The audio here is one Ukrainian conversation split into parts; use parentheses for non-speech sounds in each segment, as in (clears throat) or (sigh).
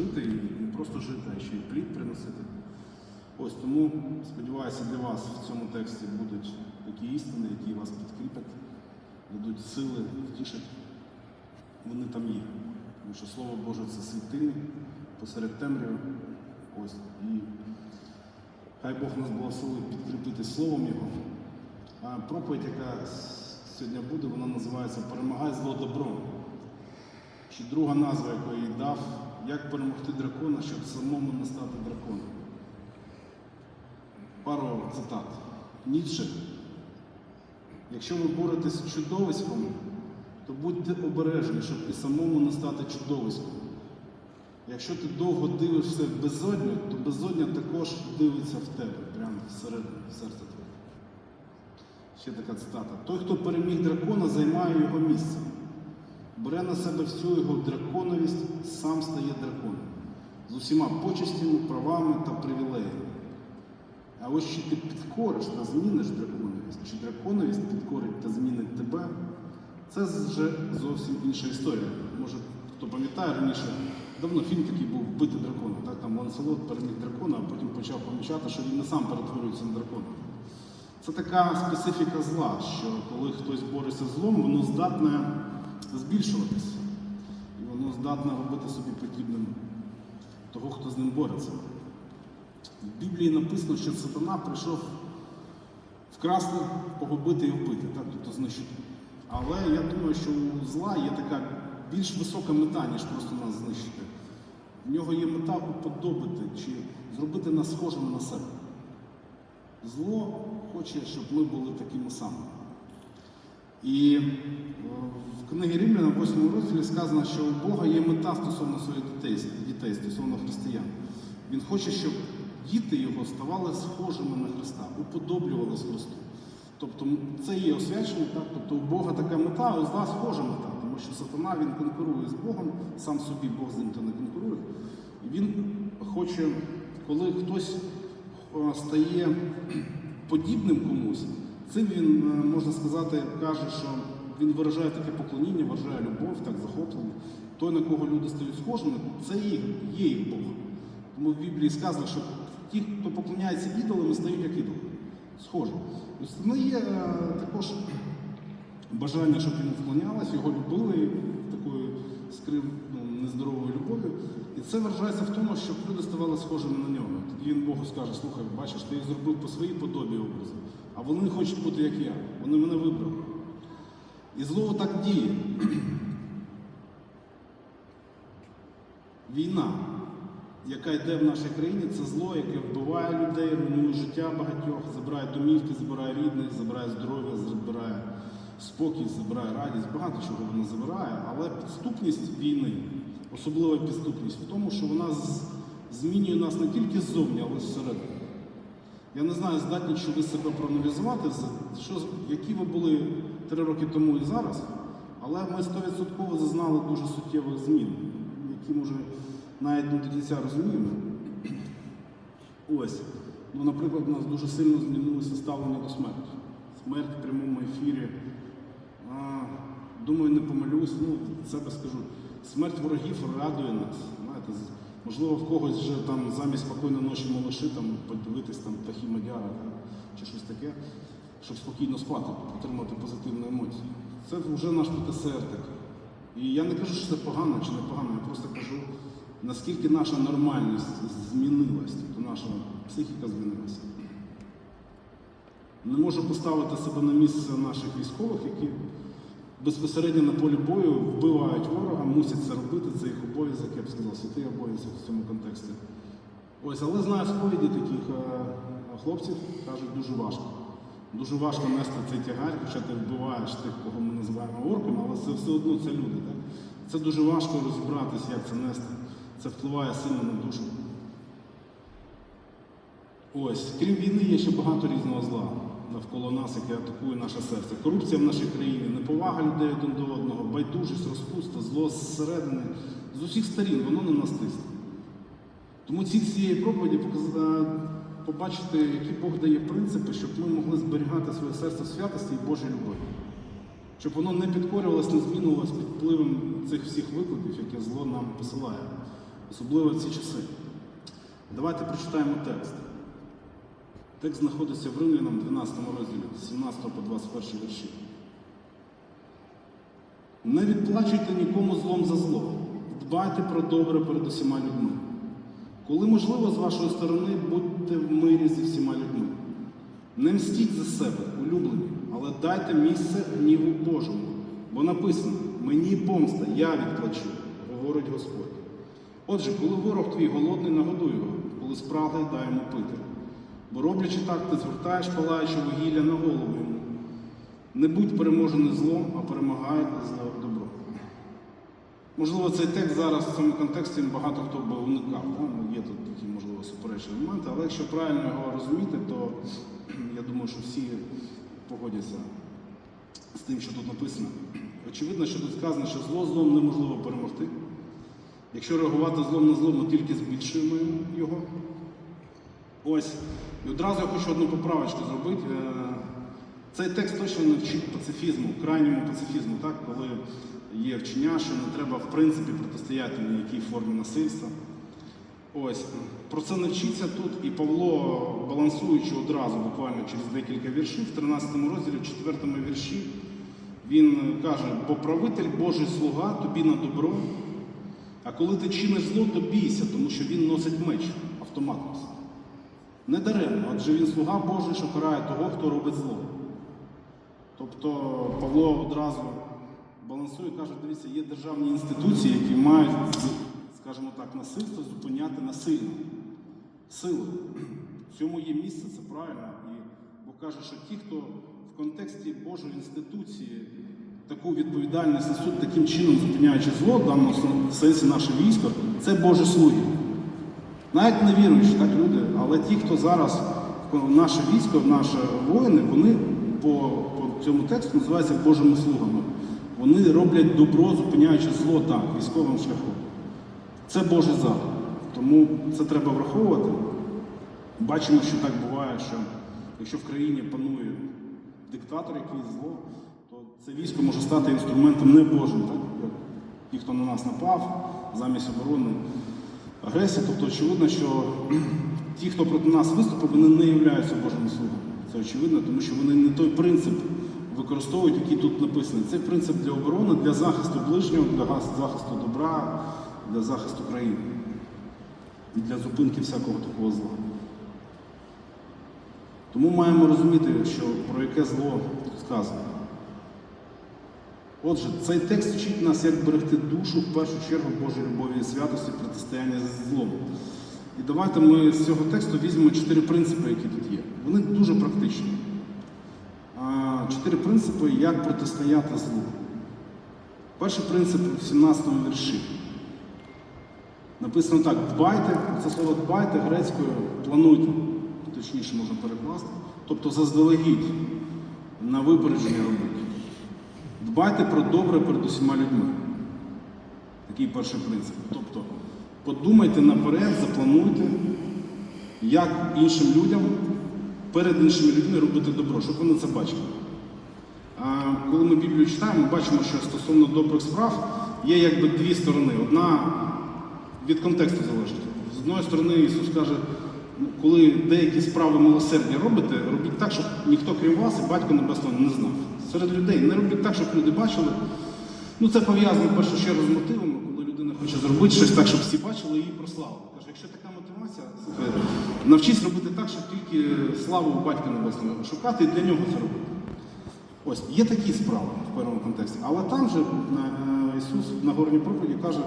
жити і не просто жити, а ще й плід приносити. Ось тому сподіваюся, для вас в цьому тексті будуть такі істини, які вас підкріплять, дадуть сили, втішать. Вони там є. Тому що Слово Боже це світильник посеред темряви. Ось. І хай Бог нас благословить підкріпити Словом Його. А проповідь, яка сьогодні буде, вона називається Перемагай зло добром. Чи друга назва, яку я їй дав, як перемогти дракона, щоб самому не стати драконом. Пару цитат. Ніцше. Якщо ви боретесь з чудовиськом, то будьте обережні, щоб і самому не стати чудовиськом. Якщо ти довго дивишся в безодню, то безодня також дивиться в тебе, прямо всередину, в серце твоє. Ще така цитата. Той, хто переміг дракона, займає його місце. Бере на себе всю його драконовість, сам стає драконом. З усіма почестями, правами та привілеями. А ось чи ти підкориш та зміниш драконовість, чи драконовість підкорить та змінить тебе, це вже зовсім інша історія. Може, хто пам'ятає раніше, давно фільм такий був Вбити дракона. Так, там Ланселот переміг дракона, а потім почав помічати, що він не сам перетворюється на дракона. Це така специфіка зла, що коли хтось бореться з злом, воно здатне збільшуватися. І воно здатне робити собі подібним того, хто з ним бореться. В Біблії написано, що сатана прийшов вкрасти, погубити і вбити, так, тобто знищити. Але я думаю, що у зла є така більш висока мета, ніж просто нас знищити. В нього є мета уподобити чи зробити нас схожими на себе. Зло хоче, щоб ми були такими самими. І е, в книгі Римляна, в 8 розділі сказано, що у Бога є мета стосовно своїх дітей, дітей стосовно християн. Він хоче, щоб діти його ставали схожими на Христа, уподоблювалися Христу. Тобто це є освячення, так? тобто у Бога така мета, а у зла схожа мета, тому що сатана він конкурує з Богом, сам собі Бог з ним то не конкурує. І він хоче, коли хтось е, стає подібним комусь, цим він, е, можна сказати, каже, що він виражає таке поклоніння, виражає любов, так захоплення. Той, на кого люди стають схожими, це їх, є їх Бог. Тому в Біблії сказано, що ті, хто поклоняється ідолам, стають як ідоли. Схожі. Тобто є е, також бажання, щоб йому вклонялись, його любили такою скрив, ну, нездоровою любов'ю. І це виражається в тому, щоб люди ставали схожими на нього. Тоді він Богу скаже, слухай, бачиш, ти їх зробив по своїй подобі образу, а вони не хочуть бути як я. Вони мене вибрали. І зло так діє. (clears throat) Війна, яка йде в нашій країні, це зло, яке вбиває людей, руйнує життя багатьох, забирає домівки, забирає рідних, забирає здоров'я, забирає спокій, забирає радість, багато чого вона забирає, але підступність війни, особлива підступність в тому, що вона змінює нас не тільки ззовні, але й зсередини. Я не знаю, здатні, чи ви себе проаналізувати, що, які ви були три роки тому і зараз, але ми 100% зазнали дуже суттєвих змін, які може навіть не до кінця розуміємо. Ось, ну, наприклад, у нас дуже сильно змінилося ставлення до смерті. Смерть в прямому ефірі. А, думаю, не помилюсь, ну, від себе скажу. Смерть ворогів радує нас. Знаєте, можливо, в когось вже там замість спокійної ночі малиші там подивитись там птахи Мадяра чи щось таке, щоб спокійно спати, отримати позитивні емоції. Це вже наш ПТСР такий. І я не кажу, що це погано чи не погано, я просто кажу, наскільки наша нормальність змінилась, тобто наша психіка змінилася. Не можу поставити себе на місце наших військових, які безпосередньо на полі бою вбивають ворога, мусять це робити, це їх обов'язок, я б сказав, святий обов'язок в цьому контексті. Ось, але знаю сповіді таких е, хлопців, кажуть, дуже важко. Дуже важко нести цей тягар, хоча ти вбиваєш тих, кого ми називаємо орками, але це все одно це люди. Так? Це дуже важко розібратися, як це нести. Це впливає сильно на душу. Ось, крім війни, є ще багато різного зла навколо нас, яке атакує наше серце. Корупція в нашій країні, неповага людей один до одного, байдужість, розпуста, зло зсередини, з усіх сторін, воно на нас тисне. Тому ціль цієї проповіді побачити, які Бог дає принципи, щоб ми могли зберігати своє серце в святості і Божій любові. Щоб воно не підкорювалося, не змінювалося під впливом цих всіх викликів, які зло нам посилає. особливо в ці часи. Давайте прочитаємо текст. Текст знаходиться в Римлянам 12 розділі, 17 по 21 вірші. Не відплачуйте нікому злом за зло. Дбайте про добре перед усіма людьми. Коли можливо, з вашої сторони будьте в мирі зі всіма людьми. Не мстіть за себе, улюблені, але дайте місце гніву Божому. Бо написано: мені помста, я відплачу, говорить Господь. Отже, коли ворог твій голодний, нагодуй його, коли спрагне, дай йому пити. Бо роблячи так, ти звертаєш палаюче вугілля на голову йому. Не будь переможений злом, а перемагай зло добро. Можливо, цей текст зараз в цьому контексті багато хто би уникав. Да? Ну, Є тут такі, можливо, суперечні моменти, але якщо правильно його розуміти, то я думаю, що всі погодяться з тим, що тут написано. Очевидно, що тут сказано, що зло злом неможливо перемогти. Якщо реагувати злом на зло, ми тільки збільшуємо його. Ось. І одразу я хочу одну поправочку зробити. Е, Цей текст точно не вчить пацифізму, крайньому пацифізму, так? коли є вчення, що не треба в принципі протистояти ніякій формі насильства. Ось. Про це не вчиться тут, і Павло, балансуючи одразу, буквально через декілька віршів, в 13 розділі, в 4 вірші, він каже, бо правитель Божий слуга тобі на добро, а коли ти чиниш зло, то бійся, тому що він носить меч, автомат носить. Не даремно, адже він слуга Божий, що карає того, хто робить зло. Тобто Павло одразу балансує і каже, дивіться, є державні інституції, які мають, скажімо так, насильство зупиняти насильно. Силою. В цьому є місце, це правильно. І Бог каже, що ті, хто в контексті Божої інституції таку відповідальність несуть таким чином, зупиняючи зло, в даному сенсі наше військо, це Божі слуги. Навіть не віруючі, так люди, але ті, хто зараз наше військо, наші воїни, вони по, по цьому тексту називаються Божими слугами. Вони роблять добро, зупиняючи зло так, військовим шляхом. Це Божий заклик. Тому це треба враховувати. Бачимо, що так буває, що якщо в країні панує диктатор, якийсь зло, то це військо може стати інструментом не Божим, так? Ті, хто на нас напав, замість оборони агресії. Тобто очевидно, що (clears throat) ті, хто проти нас виступив, вони не являються Божими слугами. Це очевидно, тому що вони не той принцип використовують, який тут написаний. Це принцип для оборони, для захисту ближнього, для захисту добра, для захисту країни і для зупинки всякого такого зла. Тому маємо розуміти, що про яке зло тут сказано. Отже, цей текст вчить нас, як берегти душу в першу чергу Божої любові і святості протистояння з злом. І давайте ми з цього тексту візьмемо чотири принципи, які тут є. Вони дуже практичні. Чотири принципи, як протистояти злу. Перший принцип в 17 вірші. Написано так: дбайте, це слово дбайте грецькою плануйте, точніше можна перекласти. Тобто заздалегідь на випередження робити. Дбайте про добре перед усіма людьми. Такий перший принцип. Тобто подумайте наперед, заплануйте, як іншим людям, перед іншими людьми робити добро, щоб вони це бачили. А коли ми Біблію читаємо, ми бачимо, що стосовно добрих справ є якби дві сторони. Одна від контексту залежить. З одної сторони, Ісус каже, ну, коли деякі справи милосердя робите, робіть так, щоб ніхто крім вас і батько небесного не знав. Серед людей не робіть так, щоб люди бачили. Ну це пов'язано в першу чергу з мотивами, коли людина хоче зробити щось так, щоб всі бачили і її прославили. Каже, якщо така мотивація, слухай, навчись робити так, щоб тільки славу у батька небесного шукати і для нього це робити. Ось є такі справи в першому контексті. Але там же е, Ісус на горній проповіді каже,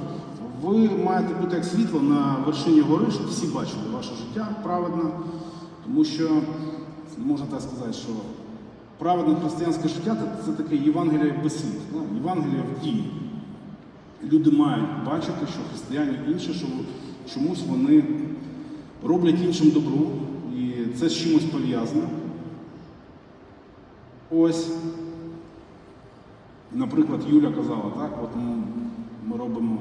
ви маєте бути як світло на вершині гори, щоб всі бачили ваше життя праведне, тому що можна так сказати, що праведне християнське життя це, таке Євангеліє без слів. Євангеліє в дії. Люди мають бачити, що християни інші, що чомусь вони роблять іншим добро, і це з чимось пов'язано. Ось, наприклад, Юля казала, так, от ми, ми робимо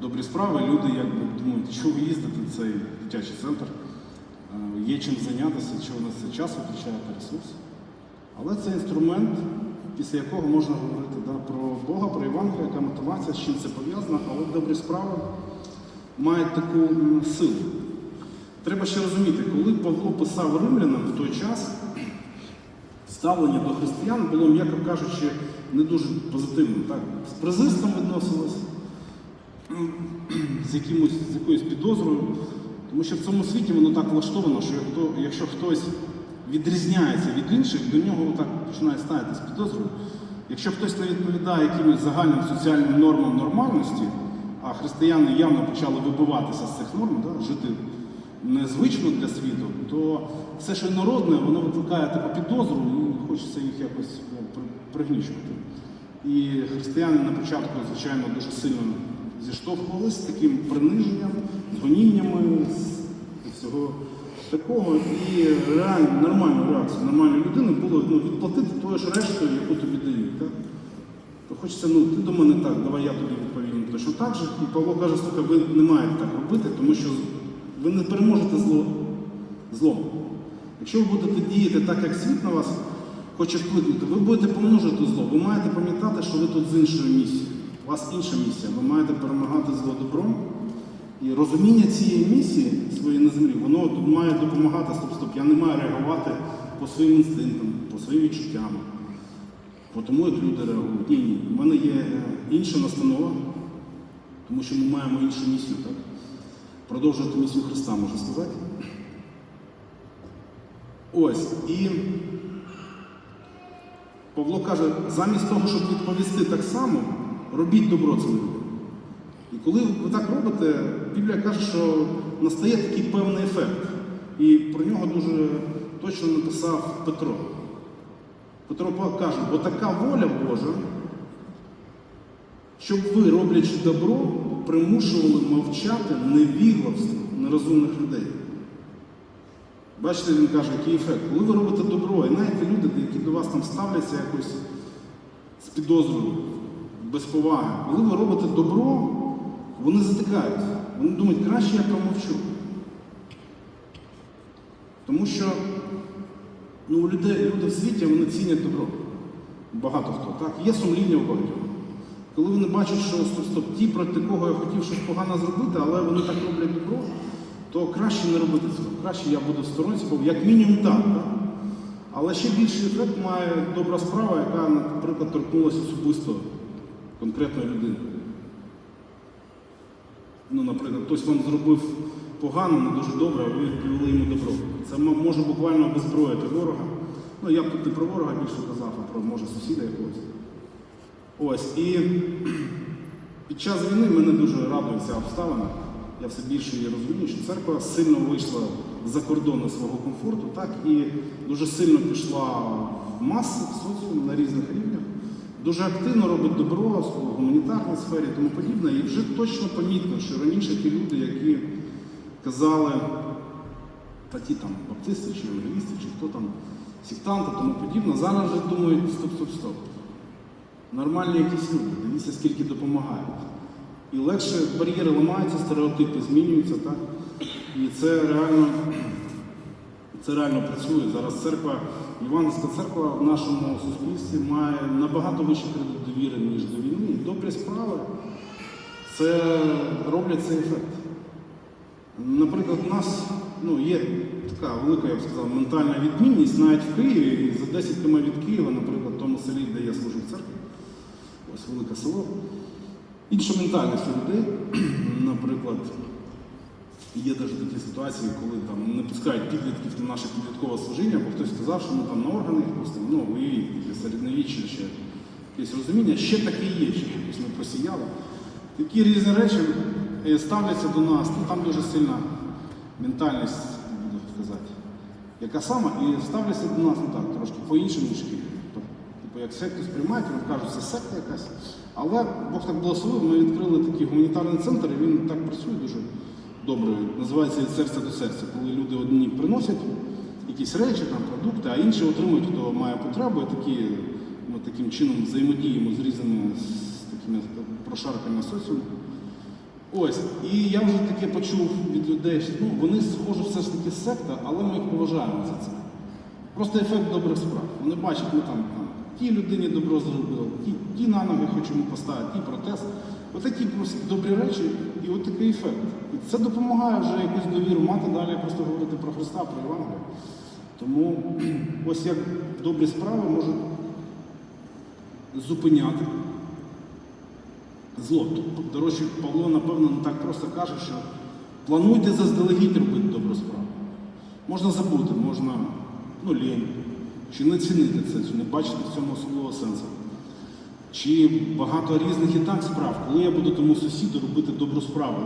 добрі справи, люди якби думають, що ви їздите в цей дитячий центр, е, є чим зайнятися, що у нас це час витрачаєте ресурс. Але це інструмент, після якого можна говорити да, про Бога, про Євангелія, яка мотивація, з чим це пов'язано, але добрі справи мають таку силу. Треба ще розуміти, коли Павло писав римлянам в той час, ставлення до християн було, м'яко кажучи, не дуже позитивним. Так? З презирством відносилось, з, якимось, з якоюсь підозрою. Тому що в цьому світі воно так влаштовано, що якщо хтось відрізняється від інших, до нього так починає ставити з підозрою. Якщо хтось не відповідає якимось загальним соціальним нормам нормальності, а християни явно почали вибиватися з цих норм, да, жити незвично для світу, то все, що народне, воно викликає таку підозру і хочеться їх якось ну, пригнічувати. І християни на початку, звичайно, дуже сильно зіштовхувалися з таким приниженням, з гоніннями, з всього такого. І реально нормальну реакцію нормальної людини було ну, відплатити тою ж рештою, яку тобі дають. Так? То хочеться, ну ти до мене так, давай я тобі відповім точно так же. І Павло каже, слухай, ви не маєте так робити, тому що ви не переможете зло злом. Якщо ви будете діяти так, як світ на вас хоче вплинути, ви будете помножити зло. Ви маєте пам'ятати, що ви тут з іншою місією. У вас інша місія. Ви маєте перемагати зло добром. І розуміння цієї місії своєї на землі, воно має допомагати стоп-стоп. Я не маю реагувати по своїм інстинктам, по своїм відчуттям. По тому, як люди реагують. Ні, ні. У мене є е, інша настанова, тому що ми маємо іншу місію, так? Продовжувати місію Христа, можна сказати. Ось. І Павло каже, замість того, щоб відповісти так само, робіть добро цим людям. І коли ви так робите, Біблія каже, що настає такий певний ефект. І про нього дуже точно написав Петро. Петро каже, бо така воля Божа, щоб ви, роблячи добро, примушували мовчати невігластво нерозумних людей. Бачите, він каже, який ефект. Коли ви робите добро, і навіть люди, які до вас там ставляться якось з підозрою, без поваги, коли ви робите добро, вони затикають. Вони думають, краще я промовчу. Тому що ну, людей, люди в світі вони цінять добро. Багато хто. Так? Є сумління у багатьох. Коли вони бачать, що стоп, стоп, ті, проти кого я хотів щось погано зробити, але вони так роблять добро, то краще не робити цього. Краще я буду в сторонці, як мінімум так. так? Але ще більший ефект має добра справа, яка, наприклад, торкнулася особисто конкретної людини. Ну, наприклад, хтось вам зробив погано, не дуже добре, а ви відповіли йому добро. Це може буквально обезброїти ворога. Ну, я б тут не про ворога більше казав, а про може сусіда якогось. Ось. І (clears throat) під час війни мене дуже радує ця обставина. Я все більше її розумію, що церква сильно вийшла за кордони свого комфорту, так і дуже сильно пішла в маси, в соціум на різних рівнях. Дуже активно робить добро в гуманітарній сфері тому подібне. І вже точно помітно, що раніше ті люди, які казали, та ті там баптисти чи евангелісти, чи хто там, сектанти, тому подібне, зараз вже думають, стоп, стоп, стоп. Нормальні якісь люди, дивіться, скільки допомагають. І легше бар'єри ламаються, стереотипи змінюються, так? І це реально, це реально працює. Зараз церква, Іванська церква в нашому суспільстві має набагато вищий кредит довіри, ніж до війни. Добрі справи це роблять цей ефект. Наприклад, у нас ну, є така велика, я б сказав, ментальна відмінність навіть в Києві, за 10 км від Києва, наприклад, в тому селі, де я служу в церкві, ось велике село. Інша ментальність у людей, (clears throat) наприклад, є навіть такі ситуації, коли там не пускають підлітків на наше підліткове служіння, бо хтось сказав, що ми там на органи пустимо, ну, уявіть, таке середньовіччя ще якесь розуміння, ще таке є, ще якось не просіяло. Такі різні речі е, ставляться до нас, ну там дуже сильна ментальність, буду сказати, яка сама, і ставляться до нас ну так, трошки по-іншому, Тобто, Типу, як секту сприймають, вони кажуть, це секта якась. Але Бог так благословив, ми відкрили такий гуманітарний центр, і він так працює дуже добре. Називається від серця до серця, коли люди одні приносять якісь речі, там, продукти, а інші отримують, хто має потребу. І такі, ми таким чином взаємодіємо з різними з такими прошарками соціуму. Ось, і я вже таке почув від людей, що ну, вони схожі все ж таки секта, але ми їх поважаємо за це. Просто ефект добрих справ. Вони бачать, ми там, там тій людині добро зробили, ті, ті на ноги хочемо поставити, ті протез. Отакі просто добрі речі і от такий ефект. І це допомагає вже якусь довіру мати далі, просто говорити про Христа, про Євангелія. Тому (clears throat) ось як добрі справи можуть зупиняти зло. Тут, До речі, Павло, напевно, не так просто каже, що плануйте заздалегідь робити добру справу. Можна забути, можна ну, лінь, чи не цінити це, чи не бачити в цьому особливого сенсу. Чи багато різних і так справ, коли я буду тому сусіду робити добру справу.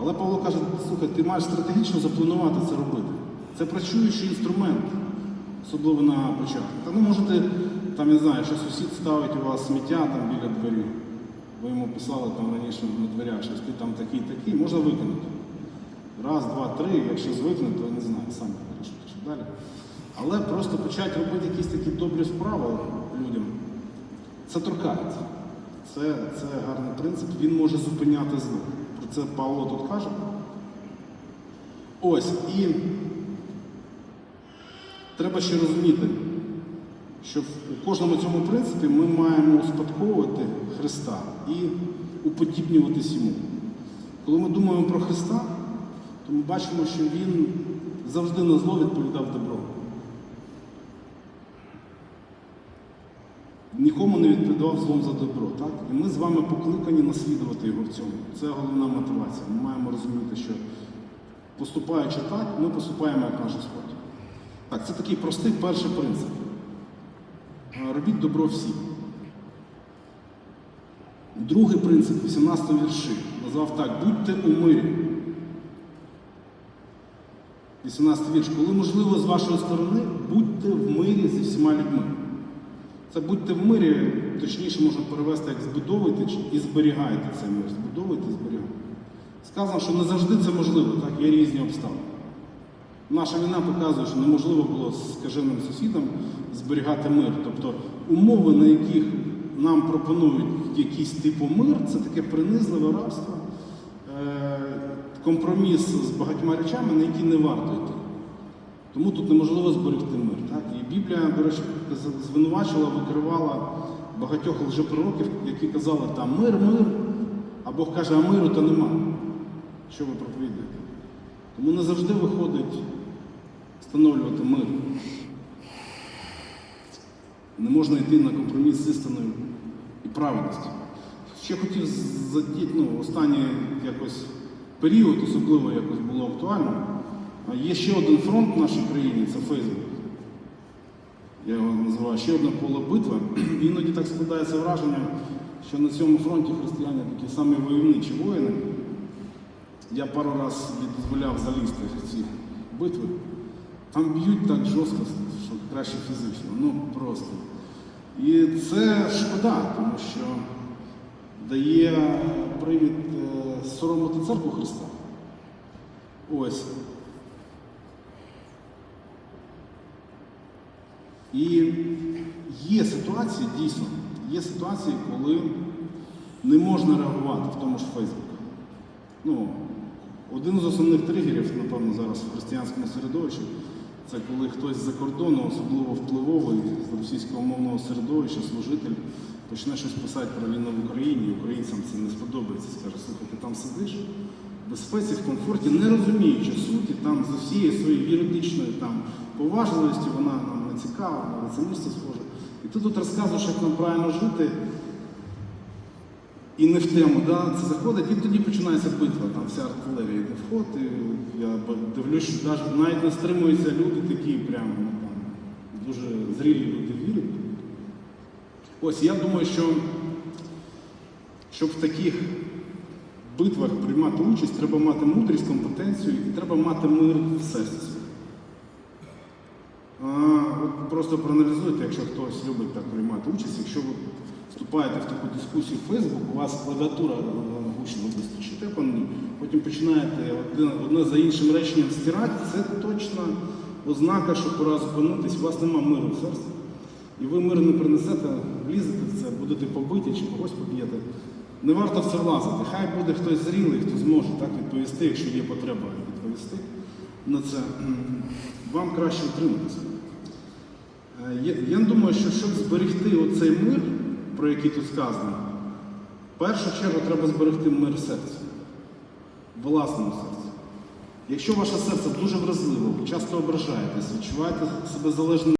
Але Павло каже, слухай, ти маєш стратегічно запланувати це робити. Це працюючий інструмент, особливо на початку. Та ну можете, там я знаю, що сусід ставить у вас сміття там біля дверей. Ви йому писали там раніше на дверях, що ти там такий такий, можна виконати. Раз, два, три, якщо звикне, то не знаю, сам вирішити, що далі. Але просто почати робити якісь такі добрі справи людям, це торкається. Це, це гарний принцип, він може зупиняти зло. Про це Павло тут каже. Ось, і треба ще розуміти, що в- кожному цьому принципі ми маємо успадковувати Христа і уподібнюватись йому. Коли ми думаємо про Христа, то ми бачимо, що Він завжди на зло відповідав добро. Нікому не відповідав злом за добро. Так? І ми з вами покликані наслідувати його в цьому. Це головна мотивація. Ми маємо розуміти, що поступаючи так, ми поступаємо як наш Господь. Так, це такий простий перший принцип. Робіть добро всім. Другий принцип, 18 вірші, назвав так: будьте у мирі. 18 вірш. Коли можливо з вашої сторони, будьте в мирі зі всіма людьми. Це будьте в мирі, точніше можна перевести як збудовуйте і зберігайте цей мир. Збудовуйте і зберігайте. Сказано, що не завжди це можливо, так, є різні обставини. Наша війна показує, що неможливо було з скаженим сусідом зберігати мир. Тобто умови, на яких нам пропонують якийсь типу мир, це таке принизливе рабство, е, компроміс з багатьма речами, на які не варто йти. Тому тут неможливо зберегти мир. Так? І Біблія, до речі, звинувачила, викривала багатьох лжепророків, які казали, там мир, мир, а Бог каже, а миру то нема. Що ви проповідуєте? Тому не завжди виходить встановлювати мир. Не можна йти на компроміс з істиною і праведністю. Ще хотів задіти, ну, останній якось період, особливо якось було актуально. Є ще один фронт в нашій країні це Фейсбук. Я його називаю ще одна поле битва. (clears throat) Іноді так складається враження, що на цьому фронті християни такі самі войовничі воїни. Я пару разів дозволяв залізти в ці битви. Там б'ють так жорстко, що краще фізично. Ну просто. І це шкода, тому що дає привід е, соромити церкву Христа. Ось. І є ситуації, дійсно, є ситуації, коли не можна реагувати в тому ж Фейсбуку. Ну, один з основних тригерів, напевно, зараз в християнському середовищі, це коли хтось з-за кордону, особливо впливовий з російського мовного середовища, служитель, почне щось писати про війну в Україні, українцям це не сподобається. Скаже, слухай, ти там сидиш в безпеці, в комфорті, не розуміючи суті, там з усією своєю юридичною там, поважливістю, вона нам не цікава, на лицемірство схоже. І ти тут розказуєш, як нам правильно жити, і не в тему, да, це заходить, і тоді починається битва, там вся артилерія йде в ход, і я дивлюсь, що навіть, навіть не стримуються люди такі прям ну, там, дуже зрілі люди вірять. Ось я думаю, що щоб в таких битвах приймати участь, треба мати мудрість, компетенцію і треба мати мир в серці. Просто проаналізуйте, якщо хтось любить так приймати участь, якщо ви вступаєте в таку дискусію в Facebook, у вас клавіатура е, гучно вистачите по ній, потім починаєте одне за іншим реченням стирати, це точно ознака, що пора зупинитись, у вас нема миру в серці. І ви мир не принесете, влізете в це, будете побиті чи когось поб'єте. Не варто в це влазити. Хай буде хтось зрілий, хто зможе так відповісти, якщо є потреба відповісти на це. Вам краще утриматися. Е, Я, я думаю, що щоб зберегти оцей мир, про який тут сказано, першу чергу треба зберегти мир серця, власному серці. Якщо ваше серце дуже вразливе, ви часто ображаєтесь, відчуваєте себе залежним